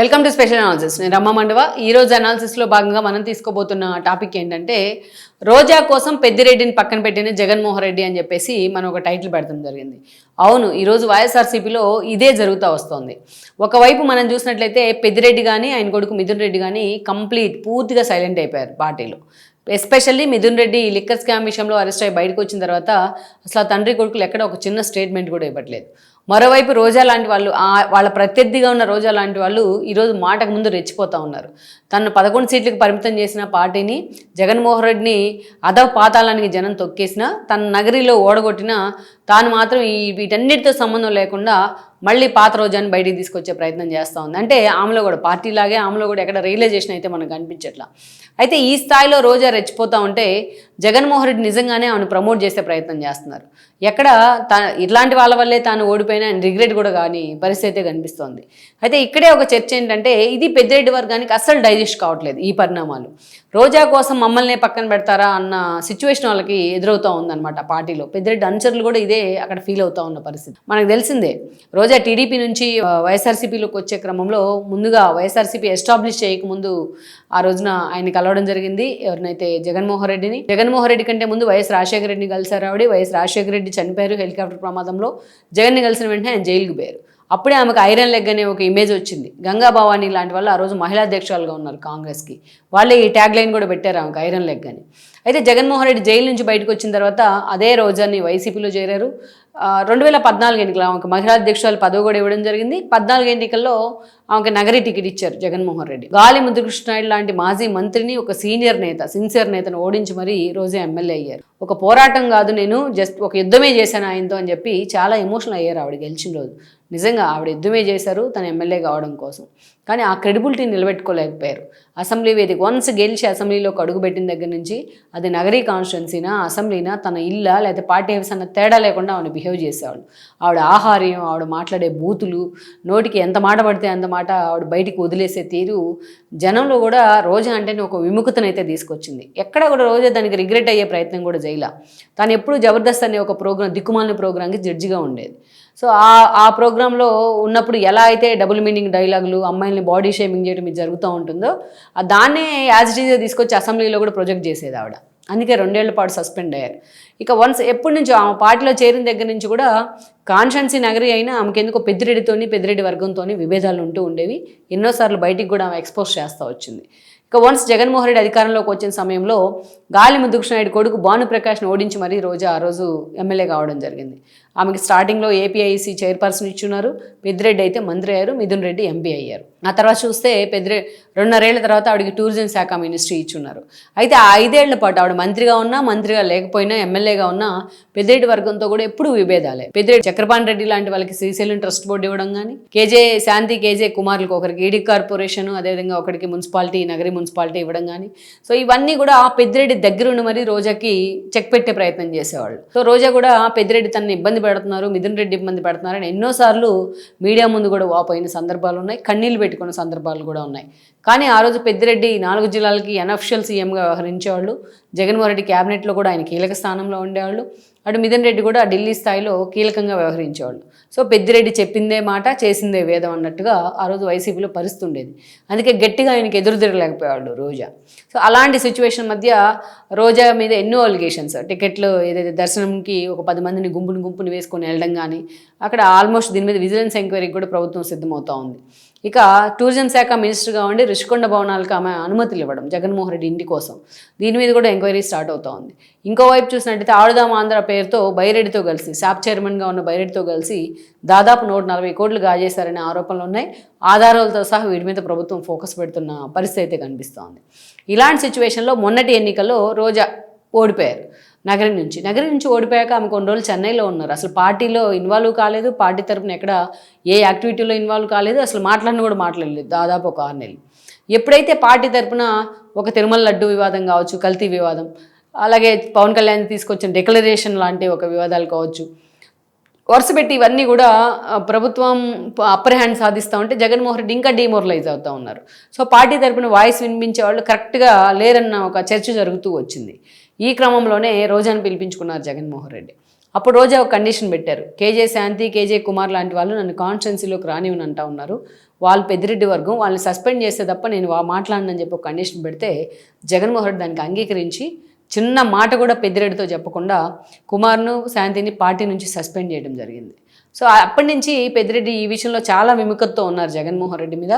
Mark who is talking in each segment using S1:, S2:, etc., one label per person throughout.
S1: Welcome to special analysis నేను రమ్మ మండవ. ఈ రోజు అనాలిసిస్లో భాగంగా మనం తీసుకోబోతున్న టాపిక్ ఏంటంటే రోజా కోసం పెద్దిరెడ్డిని పక్కన పెట్టిన జగన్మోహన్ రెడ్డి అని చెప్పేసి మనం ఒక టైటిల్ పెడతాం జరిగింది. అవును ఈరోజు వైఎస్ఆర్సీపీలో ఇదే జరుగుతూ వస్తోంది. ఒకవైపు మనం చూసినట్లయితే పెద్దిరెడ్డి కానీ ఆయన కొడుకు మిథున్ రెడ్డి కానీ కంప్లీట్ పూర్తిగా సైలెంట్ అయిపోయారు పార్టీలో. Especially Mithun Reddy liquor scam విషయంలో అరెస్ట్ అయ్యి బయటకు వచ్చిన తర్వాత అసలు ఆ తండ్రి కొడుకులు ఎక్కడ ఒక చిన్న స్టేట్మెంట్ కూడా ఇవ్వట్లేదు. మరోవైపు రోజా లాంటి వాళ్ళు వాళ్ళ ప్రత్యర్థిగా ఉన్న రోజా లాంటి వాళ్ళు ఈరోజు మాటకు ముందు రెచ్చిపోతూ ఉన్నారు. తను పదకొండు సీట్లకు పరిమితం చేసిన పార్టీని జగన్మోహన్ రెడ్డిని అదవ పాతాళానికి జనం తొక్కేసిన తన నగరిలో ఓడగొట్టిన తాను మాత్రం ఈ వీటన్నిటితో సంబంధం లేకుండా మళ్ళీ పాత రోజాన్ని బయటికి తీసుకొచ్చే ప్రయత్నం చేస్తూ ఉంది. అంటే ఆమెలో కూడా పార్టీలాగే ఆమెలో కూడా ఎక్కడ రియలైజేషన్ అయితే మనకు కనిపించట్లా. అయితే ఈ స్థాయిలో రోజా రెచ్చిపోతూ ఉంటే జగన్మోహన్ రెడ్డి నిజంగానే ఆమెను ప్రమోట్ చేసే ప్రయత్నం చేస్తున్నారు. ఎక్కడ తా ఇట్లాంటి వాళ్ళ వల్లే తాను ఓడిపోయిన రిగ్రెట్ కూడా కానీ పరిస్థితి అయితే కనిపిస్తోంది. అయితే ఇక్కడే ఒక చర్చ ఏంటంటే ఇది పెద్దిరెడ్డి వర్గానికి అస్సలు డైజెస్ట్ కావట్లేదు ఈ పరిణామాలు. రోజా కోసం మమ్మల్ని పక్కన పెడతారా అన్న సిచ్యువేషన్ వాళ్ళకి ఎదురవుతూ ఉందన్నమాట పార్టీలో. పెద్దిరెడ్డి అనుచరులు కూడా ఇదే అక్కడ ఫీల్ అవుతా ఉన్న పరిస్థితి. మనకు తెలిసిందే రోజా టీడీపీ నుంచి వైఎస్ఆర్సీపీలోకి వచ్చే క్రమంలో ముందుగా వైఎస్ఆర్సీపీ ఎస్టాబ్లిష్ చేయకముందు ఆ రోజున ఆయన కలవడం జరిగింది. ఎవరినైతే జగన్మోహన్ రెడ్డిని జగన్మోహన్ రెడ్డి కంటే ముందు వైఎస్ రాజశేఖర రెడ్డిని కలిశారు ఆవిడ. వైఎస్ రాజశేఖర రెడ్డి చనిపోయారు హెలికాప్టర్ ప్రమాదంలో. జగన్ని కలిసిన వెంటనే ఆయన జైలుకు పోయారు. అప్పుడే ఆమెకు ఐరన్ లెగ్ అనే ఒక ఇమేజ్ వచ్చింది. గంగా భవానీ లాంటి వాళ్ళు ఆ రోజు మహిళా అధ్యక్షురాలుగా ఉన్నారు కాంగ్రెస్కి. వాళ్ళే ఈ ట్యాగ్ లైన్ కూడా పెట్టారు ఆమెకు ఐరన్ లెగ్ అని అయితే జగన్మోహన్ రెడ్డి జైలు నుంచి బయటకు వచ్చిన తర్వాత అదే రోజాని వైసీపీలో చేరారు. రెండు వేల పద్నాలుగు ఎన్నికలు ఆమెకు మహిళా అధ్యక్షురాలు పదవి కూడా ఇవ్వడం జరిగింది. పద్నాలుగు ఎన్నికల్లో ఆమెకు నగరి టికెట్ ఇచ్చారు జగన్మోహన్ రెడ్డి. గాలి ముద్రకృష్ణాయుడు లాంటి మాజీ మంత్రిని ఒక సీనియర్ నేత సిన్సియర్ నేతను ఓడించి మరీ ఈ రోజే ఎమ్మెల్యే అయ్యారు. ఒక పోరాటం కాదు నేను జస్ట్ ఒక యుద్ధమే చేశాను ఆయనతో అని చెప్పి చాలా ఎమోషనల్ అయ్యారు ఆవిడ గెలిచిన రోజు. నిజంగా ఆవిడ యుద్ధమే చేశారు తన ఎమ్మెల్యే కావడం కోసం. కానీ ఆ క్రెడిబిలిటీ నిలబెట్టుకోలేకపోయారు. అసెంబ్లీ వేదిక వన్స్ గెలిచి అసెంబ్లీలోకి అడుగుపెట్టిన దగ్గర నుంచి అది నగరీ కాన్స్టిట్యున్సీనా అసెంబ్లీనా తన ఇల్లా లేకపోతే పార్టీ హౌస్ అన్న తేడా లేకుండా ఆవిడ బిహేవ్ చేసేవాళ్ళు. ఆవిడ ఆహార్యం ఆవిడ మాట్లాడే బూతులు నోటికి ఎంత మాట పడితే అంత మాట ఆవిడ బయటికి వదిలేసే తీరు జనంలో కూడా రోజా అంటేనే ఒక విముఖతనైతే తీసుకొచ్చింది. ఎక్కడ కూడా రోజా దానికి రిగ్రెట్ అయ్యే ప్రయత్నం కూడా చేయలే. తాను ఎప్పుడు జబర్దస్త్ అనే ఒక ప్రోగ్రామ్ దిక్కుమాలిన ప్రోగ్రామ్కి జడ్జిగా ఉండేది. సో ఆ ఆ ప్రోగ్రాంలో ఉన్నప్పుడు ఎలా అయితే డబుల్ మీనింగ్ డైలాగులు అమ్మాయిల్ని బాడీ షేమింగ్ చేయడం ఇది జరుగుతూ ఉంటుందో ఆ దాన్నే యాజ్ ఇట్ ఈజ్గా తీసుకొచ్చి అసెంబ్లీలో కూడా ప్రొజెక్ట్ చేసేది ఆవిడ. అందుకే రెండేళ్ళ పాటు సస్పెండ్ అయ్యారు. ఇక వన్స్ ఎప్పటి నుంచో ఆమె పార్టీలో చేరిన దగ్గర నుంచి కూడా కాన్షన్సీ నగరి అయినా ఆమెకెందుకో పెద్దిరెడ్డితోని పెద్దిరెడ్డి వర్గంతోని విభేదాలు ఉంటూ ఉండేవి. ఎన్నోసార్లు బయటికి కూడా ఆమె ఎక్స్పోజ్ చేస్తూ వచ్చింది. ఇక వన్స్ జగన్మోహన్ రెడ్డి అధికారంలోకి వచ్చిన సమయంలో గాలి ముద్దుకృష్ణాయుడు కొడుకు భానుప్రకాష్ని ఓడించి మరీ రోజు ఆ రోజు ఎమ్మెల్యే కావడం జరిగింది. ఆమెకి స్టార్టింగ్లో ఏపీఐసి చైర్పర్సన్ ఇచ్చున్నారు. పెద్దిరెడ్డి అయితే మంత్రి అయ్యారు. మిథున్ రెడ్డి ఎంపీ అయ్యారు. ఆ తర్వాత చూస్తే పెద్ద రెండున్నరేళ్ళ తర్వాత ఆవిడకి టూరిజం శాఖ మినిస్ట్రీ ఇచ్చున్నారు. అయితే ఆ ఐదేళ్ళ పాటు ఆవిడ మంత్రిగా ఉన్నా మంత్రిగా లేకపోయినా ఎమ్మెల్యేగా ఉన్నా పెద్దిరెడ్డి వర్గంతో కూడా ఎప్పుడూ విభేదాలే. పెద్దిరెడ్డి చక్రపాణి రెడ్డి లాంటి వాళ్ళకి శ్రీశైలం ట్రస్ట్ బోర్డు ఇవ్వడం కానీ కేజే శాంతి కేజే కుమార్లకు ఒకరికి ఈడీ కార్పొరేషన్ అదేవిధంగా ఒకరికి మున్సిపాలిటీ నగరి మున్సిపాలిటీ ఇవ్వడం కానీ సో ఇవన్నీ కూడా ఆ పెద్దిరెడ్డి దగ్గరుండి మరి రోజాకి చెక్ పెట్టే ప్రయత్నం చేసేవాళ్ళు. సో రోజా కూడా పెద్దిరెడ్డి తనని ఇబ్బంది పెడుతున్నారు మిథున్ రెడ్డి ఇబ్బంది పెడుతున్నారని ఎన్నోసార్లు మీడియా ముందు కూడా వాపోయిన సందర్భాలు ఉన్నాయి కన్నీళ్ళు పెట్టుకున్న సందర్భాలు కూడా ఉన్నాయి. కానీ ఆ రోజు పెద్దిరెడ్డి నాలుగు జిల్లాలకి అనఫిషియల్ సీఎంగా వ్యవహరించేవాళ్ళు. జగన్మోహన్ రెడ్డి క్యాబినెట్లో కూడా ఆయన కీలక స్థానంలో ఉండేవాళ్ళు. అటు మిథున్ రెడ్డి కూడా ఢిల్లీ స్థాయిలో కీలకంగా వ్యవహరించేవాళ్ళు. సో పెద్దిరెడ్డి చెప్పిందే మాట చేసిందే వేదం అన్నట్టుగా ఆ రోజు వైసీపీలో పరిస్థితి ఉండేది అందుకే గట్టిగా ఆయనకి ఎదురు తిరగలేకపోయేవాళ్ళు రోజా. సో అలాంటి సిచ్యువేషన్ మధ్య రోజా మీద ఎన్నో అలిగేషన్స్. టికెట్లు ఏదైతే దర్శనంకి ఒక పది మందిని గుంపుని గుంపుని వేసుకొని వెళ్ళడం కానీ అక్కడ ఆల్మోస్ట్ దీని మీద విజిలెన్స్ ఎంక్వైరీకి కూడా ప్రభుత్వం సిద్ధమవుతూ ఉంది. ఇక టూరిజం శాఖ మినిస్టర్గా ఉండి రుషికొండ భవనాలకు ఆమె అనుమతులు ఇవ్వడం జగన్మోహన్ రెడ్డి ఇంటి కోసం. దీని మీద కూడా ఎంక్వైరీ స్టార్ట్ అవుతా ఉంది. ఇంకోవైపు చూసినట్టయితే ఆడుదాం ఆంధ్ర పేరుతో బైరెడ్డితో కలిసి శాప్ చైర్మన్గా ఉన్న బైరెడ్డితో కలిసి దాదాపు నూట నలభై కోట్లు గాజేశారనే ఆరోపణలు ఉన్నాయి. ఆధారాలతో సహా వీటి మీద ప్రభుత్వం ఫోకస్ పెడుతున్న పరిస్థితి అయితే కనిపిస్తోంది. ఇలాంటి సిచ్యువేషన్లో మొన్నటి ఎన్నికల్లో రోజా ఓడిపోయారు. నగరం నుంచి. నగరం నుంచి ఓడిపోయాక ఆమె కొన్ని రోజులు చెన్నైలో ఉన్నారు. అసలు పార్టీలో ఇన్వాల్వ్ కాలేదు. పార్టీ తరపున ఎక్కడ ఏ యాక్టివిటీలో ఇన్వాల్వ్ కాలేదు. అసలు మాట్లాడిన కూడా మాట్లాడలేదు. దాదాపు ఒక ఆరు నెలలు. ఎప్పుడైతే పార్టీ తరపున ఒక తిరుమల లడ్డు వివాదం కావచ్చు కల్తీ వివాదం అలాగే పవన్ కళ్యాణ్ తీసుకొచ్చిన డిక్లరేషన్ లాంటి ఒక వివాదాలు కావచ్చు వరుస పెట్టి ఇవన్నీ కూడా ప్రభుత్వం అప్పర్ హ్యాండ్ సాధిస్తూ ఉంటే జగన్మోహన్ రెడ్డి ఇంకా డిమోరలైజ్ అవుతూ ఉన్నారు. సో పార్టీ తరపున వాయిస్ వినిపించే వాళ్ళు కరెక్ట్గా లేరన్న ఒక చర్చ జరుగుతూ వచ్చింది. ఈ క్రమంలోనే రోజాను పిలిపించుకున్నారు జగన్మోహన్ రెడ్డి. అప్పుడు రోజా ఒక కండిషన్ పెట్టారు. కేజే శాంతి కేజే కుమార్ లాంటి వాళ్ళు నన్ను కాన్స్టిట్యున్సీలోకి రానివని అంటా ఉన్నారు. వాళ్ళు పెద్దిరెడ్డి వర్గం వాళ్ళని సస్పెండ్ చేస్తే తప్ప నేను వా- మాట్లాడనని చెప్పి ఒక కండిషన్ పెడితే జగన్మోహన్ రెడ్డి దానికి అంగీకరించి చిన్న మాట కూడా పెద్దిరెడ్డితో చెప్పకుండా కుమార్ను శాంతిని పార్టీ నుంచి సస్పెండ్ చేయడం జరిగింది. సో అప్పటి నుంచి పెద్దిరెడ్డి ఈ విషయంలో చాలా విముఖతతో ఉన్నారు జగన్మోహన్ రెడ్డి మీద.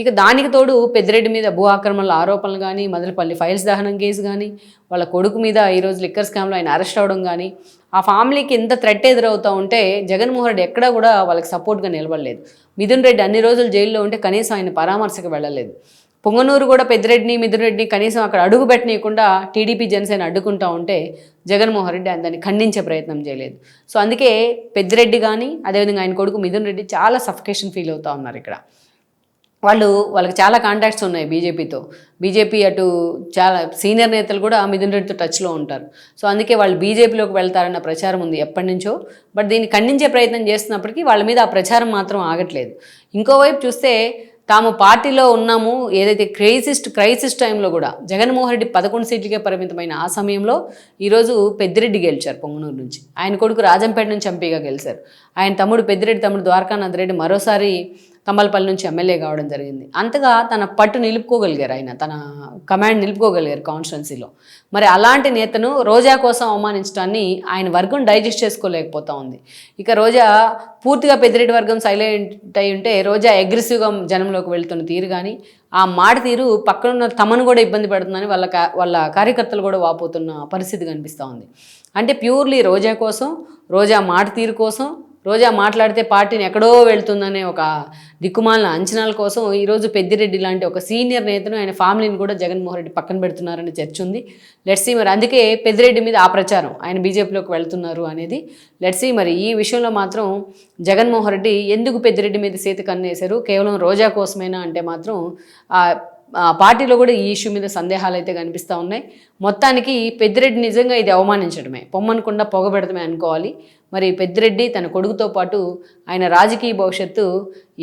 S1: ఇక దానికి తోడు పెద్దిరెడ్డి మీద భూ ఆక్రమణల ఆరోపణలు కానీ మదనపల్లి ఫైల్స్ దహనం కేసు కానీ వాళ్ళ కొడుకు మీద ఈరోజు లిక్కర్ స్కామ్లో ఆయన అరెస్ట్ అవ్వడం కానీ ఆ ఫ్యామిలీకి ఎంత థ్రెట్ ఎదురవుతూ ఉంటే జగన్మోహన్ రెడ్డి ఎక్కడా కూడా వాళ్ళకి సపోర్ట్గా నిలబడలేదు. మిథున్ రెడ్డి అన్ని రోజులు జైల్లో ఉంటే కనీసం ఆయన పరామర్శకు వెళ్ళలేదు. పొంగనూరు కూడా పెద్దిరెడ్డిని మిథున్ రెడ్డిని కనీసం అక్కడ అడుగు పెట్టనీయకుండా టీడీపీ జనసేన అడ్డుకుంటా ఉంటే జగన్మోహన్ రెడ్డి ఆయన దాన్ని ఖండించే ప్రయత్నం చేయలేదు. సో అందుకే పెద్దిరెడ్డి కానీ అదేవిధంగా ఆయన కొడుకు మిథున్ రెడ్డి చాలా సఫికేషన్ ఫీల్ అవుతా ఉన్నారు ఇక్కడ. వాళ్ళు వాళ్ళకి చాలా కాంటాక్ట్స్ ఉన్నాయి బీజేపీతో. బీజేపీ అటు చాలా సీనియర్ నేతలు కూడా మిథున్ రెడ్డితో టచ్లో ఉంటారు. సో అందుకే వాళ్ళు బీజేపీలోకి వెళ్తారన్న ప్రచారం ఉంది ఎప్పటి నుంచో బట్ దీన్ని ఖండించే ప్రయత్నం చేస్తున్నప్పటికీ వాళ్ళ మీద ఆ ప్రచారం మాత్రం ఆగట్లేదు. ఇంకోవైపు చూస్తే తాము పార్టీలో ఉన్నాము ఏదైతే క్రైసిస్ట్ క్రైసిస్ టైంలో కూడా జగన్మోహన్ రెడ్డి పదకొండు సీట్లకే పరిమితమైన ఆ సమయంలో ఈరోజు పెద్దిరెడ్డి గెలిచారు పొంగనూరు నుంచి. ఆయన కొడుకు రాజంపేట నుంచి ఎంపీగా గెలిచారు. ఆయన తమ్ముడు పెద్దిరెడ్డి తమ్ముడు ద్వారకానాథ్ రెడ్డి మరోసారి కమలపల్లి నుంచి ఎమ్మెల్యే కావడం జరిగింది. అంతగా తన పట్టు నిలుపుకోగలిగారు ఆయన. తన కమాండ్ నిలుపుకోగలిగారు కాన్స్టిట్యున్సీలో. మరి అలాంటి నేతను రోజా కోసం అవమానించడాన్ని ఆయన వర్గం డైజెస్ట్ చేసుకోలేకపోతా ఉంది. ఇక రోజా పూర్తిగా పెద్దిరెడ్డి వర్గం సైలెంట్ అయి ఉంటే రోజా అగ్రెసివ్గా జనంలోకి వెళ్తున్న తీరు కానీ ఆ మాట తీరు పక్కనున్న తమను కూడా ఇబ్బంది పెడుతుందని వాళ్ళ కా- వాళ్ళ కార్యకర్తలు కూడా వాపోతున్న పరిస్థితి కనిపిస్తూ ఉంది. అంటే ప్యూర్లీ రోజా కోసం రోజా మాట తీరు కోసం రోజా మాట్లాడితే పార్టీని ఎక్కడో వెళ్తుందనే ఒక దిక్కుమాలిన అంచనాల కోసం ఈరోజు పెద్దిరెడ్డి లాంటి ఒక సీనియర్ నేతను ఆయన ఫ్యామిలీని కూడా జగన్మోహన్ రెడ్డి పక్కన పెడుతున్నారని చర్చ ఉంది. లెట్సీ మరి అందుకే పెద్దిరెడ్డి మీద ఆ ప్రచారం ఆయన బీజేపీలోకి వెళ్తున్నారు అనేది. లెట్సీ మరి ఈ విషయంలో మాత్రం జగన్మోహన్ రెడ్డి ఎందుకు పెద్దిరెడ్డి మీద సీత కన్నేశారు? కేవలం రోజా కోసమేనా అంటే మాత్రం పార్టీలో కూడా ఈ ఇష్యూ మీద సందేహాలు అయితే కనిపిస్తూ ఉన్నాయి. మొత్తానికి పెద్దిరెడ్డి నిజంగా ఇది అవమానించడమే. పొమ్మనకుండా పొగబెడతమే అనుకోవాలి. మరి పెద్దిరెడ్డి తన కొడుకుతో పాటు ఆయన రాజకీయ భవిష్యత్తు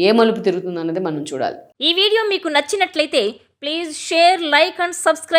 S1: ఏ మలుపు తిరుగుతుందన్నది మనం చూడాలి.
S2: ఈ వీడియో మీకు నచ్చినట్లయితే please share like and subscribe